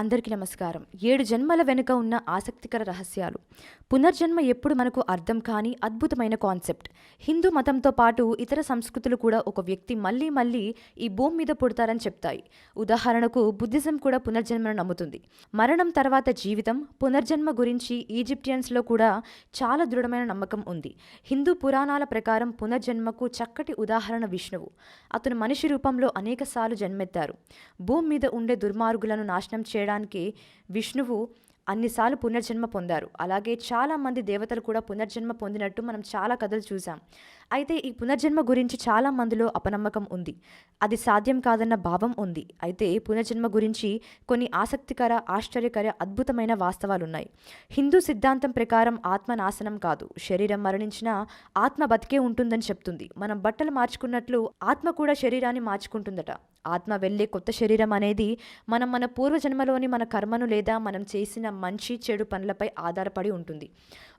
అందరికీ నమస్కారం. ఏడు జన్మల వెనుక ఉన్న ఆసక్తికర రహస్యాలు. పునర్జన్మ ఎప్పుడు మనకు అర్థం కాని అద్భుతమైన కాన్సెప్ట్. హిందూ మతంతో పాటు ఇతర సంస్కృతులు కూడా ఒక వ్యక్తి మళ్ళీ మళ్ళీ ఈ భూమి మీద పుడతారని చెప్తాయి. ఉదాహరణకు బుద్ధిజం కూడా పునర్జన్మను నమ్ముతుంది. మరణం తర్వాత జీవితం పునర్జన్మ గురించి ఈజిప్టియన్స్లో కూడా చాలా దృఢమైన నమ్మకం ఉంది. హిందూ పురాణాల ప్రకారం పునర్జన్మకు చక్కటి ఉదాహరణ విష్ణువు. అతను మనిషి రూపంలో అనేకసార్లు జన్మెత్తారు. భూమి మీద ఉండే దుర్మార్గులను నాశనం చేయడం చేయడానికి విష్ణువు అన్నిసార్లు పునర్జన్మ పొందారు. అలాగే చాలామంది దేవతలు కూడా పునర్జన్మ పొందినట్టు మనం చాలా కథలు చూసాం అయితే ఈ పునర్జన్మ గురించి చాలా మందిలో అపనమ్మకం ఉంది. అది సాధ్యం కాదన్న భావం ఉంది. అయితే పునర్జన్మ గురించి కొన్ని ఆసక్తికర ఆశ్చర్యకర అద్భుతమైన వాస్తవాలు ఉన్నాయి హిందూ సిద్ధాంతం ప్రకారం ఆత్మ నాశనం కాదు. శరీరం మరణించినా ఆత్మ బతికే ఉంటుందని చెప్తుంది. మనం బట్టలు మార్చుకున్నట్లు ఆత్మ కూడా శరీరాన్ని మార్చుకుంటుందట. ఆత్మ వెళ్ళే కొత్త శరీరం అనేది మనం మన పూర్వజన్మలోని మన కర్మను లేదా మనం చేసిన మంచి చెడు పనులపై ఆధారపడి ఉంటుంది.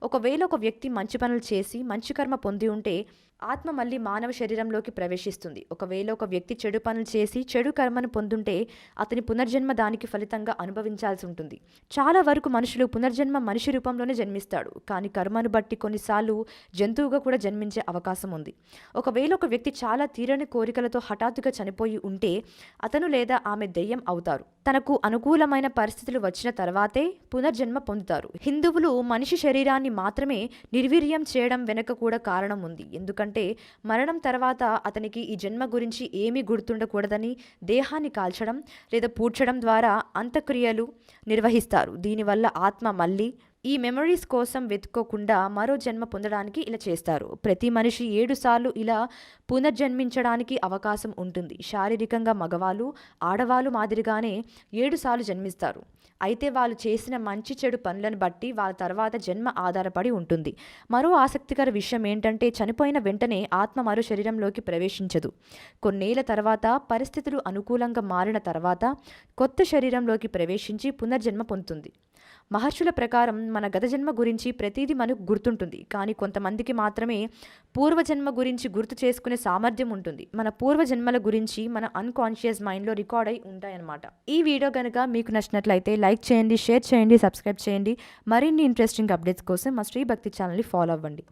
ఒకవేళ ఒక వ్యక్తి మంచి పనులు చేసి మంచి కర్మ పొంది ఉంటే ఆత్మ మళ్ళీ మానవ శరీరంలోకి ప్రవేశిస్తుంది. ఒకవేళ ఒక వ్యక్తి చెడు పనులు చేసి చెడు కర్మను పొందుంటే అతని పునర్జన్మ దానికి ఫలితంగా అనుభవించాల్సి ఉంటుంది. చాలా వరకు మనుషులు పునర్జన్మ మనిషి రూపంలోనే జన్మిస్తాడు. కానీ కర్మను బట్టి కొన్నిసార్లు జంతువుగా కూడా జన్మించే అవకాశం ఉంది. ఒకవేళ ఒక వ్యక్తి చాలా తీరని కోరికలతో హఠాత్తుగా చనిపోయి ఉంటే అతను లేదా ఆమె దెయ్యం అవుతారు. తనకు అనుకూలమైన పరిస్థితులు వచ్చిన తర్వాతే పునర్జన్మ పొందుతారు. హిందువులు మనిషి శరీరాన్ని మాత్రమే నిర్వీర్యం చేయడం వెనుక కూడా కారణం ఉంది. ఎందుకంటే మరణం తర్వాత అతనికి ఈ జన్మ గురించి ఏమీ గుర్తుండకూడదని దేహాన్ని కాల్చడం లేదా పూడ్చడం ద్వారా అంత్యక్రియలు నిర్వహిస్తారు. దీనివల్ల ఆత్మ మళ్ళీ ఈ మెమరీస్ కోసం వెతుక్కోకుండా మరో జన్మ పొందడానికి ఇలా చేస్తారు. ప్రతి మనిషి ఏడు సార్లు ఇలా పునర్జన్మించడానికి అవకాశం ఉంటుంది. శారీరకంగా మగవాళ్ళు ఆడవాళ్ళు మాదిరిగానే ఏడు సార్లు జన్మిస్తారు. అయితే వాళ్ళు చేసిన మంచి చెడు పనులను బట్టి వాళ్ళ తర్వాత జన్మ ఆధారపడి ఉంటుంది. మరో ఆసక్తికర విషయం ఏంటంటే చనిపోయిన వెంటనే ఆత్మ మరో శరీరంలోకి ప్రవేశించదు. కొన్నేళ్ళ తర్వాత పరిస్థితులు అనుకూలంగా మారిన తర్వాత కొత్త శరీరంలోకి ప్రవేశించి పునర్జన్మ పొందుతుంది. మహర్షుల ప్రకారం మన గత జన్మ గురించి ప్రతిదీ మనకు గుర్తుంటుంది. కానీ కొంతమందికి మాత్రమే పూర్వజన్మ గురించి గుర్తు చేసుకునే సామర్థ్యం ఉంటుంది. మన పూర్వజన్మల గురించి మన అన్కాన్షియస్ మైండ్లో రికార్డ్ అయి ఉంటాయన్నమాట. ఈ వీడియో కనుక మీకు నచ్చినట్లయితే లైక్ చేయండి షేర్ చేయండి సబ్స్క్రైబ్ చేయండి. మరిన్ని ఇంట్రెస్టింగ్ అప్డేట్స్ కోసం మా శ్రీ భక్తి ఛానల్ని ఫాలో అవ్వండి.